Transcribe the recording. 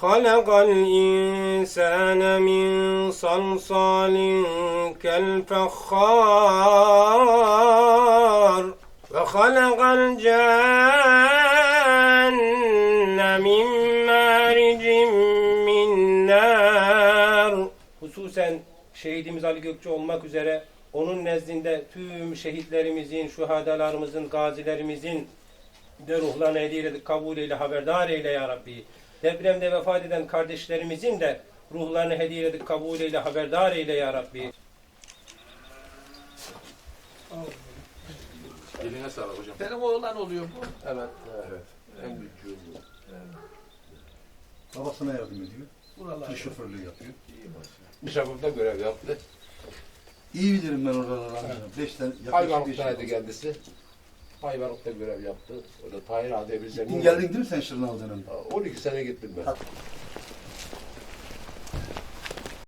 وخلق الإنسان من صلصال كالفخار وخلق الجن من مارج من نار Hususen şehidimiz Ali Gökçe olmak üzere onun nezdinde tüm şehitlerimizin, şuhadalarımızın, gazilerimizin de ruhlarını hediye edip kabul eyle, haberdar eyle ya Rabbi. Depremde vefat eden kardeşlerimizin de ruhlarını hediye edip kabul eyle, haberdar eyle ya Rabbi. Eline sağlık hocam. Benim oğlan oluyor bu. Evet. Evet. En büyük. Babasına yardım ediyor. Buralarda. Tır şoförlüğü yapıyor. Misafirde görev yaptı. İyi bilirim ben oraları. Beş tane yaklaşık beş Hayvanlıktaydı kendisi. Hayvanlıkta görev yaptı. O da Tahir Adebilse'nin. Gittin geldin değil mi sen Şırnak'tan? 12 sene gittim ben.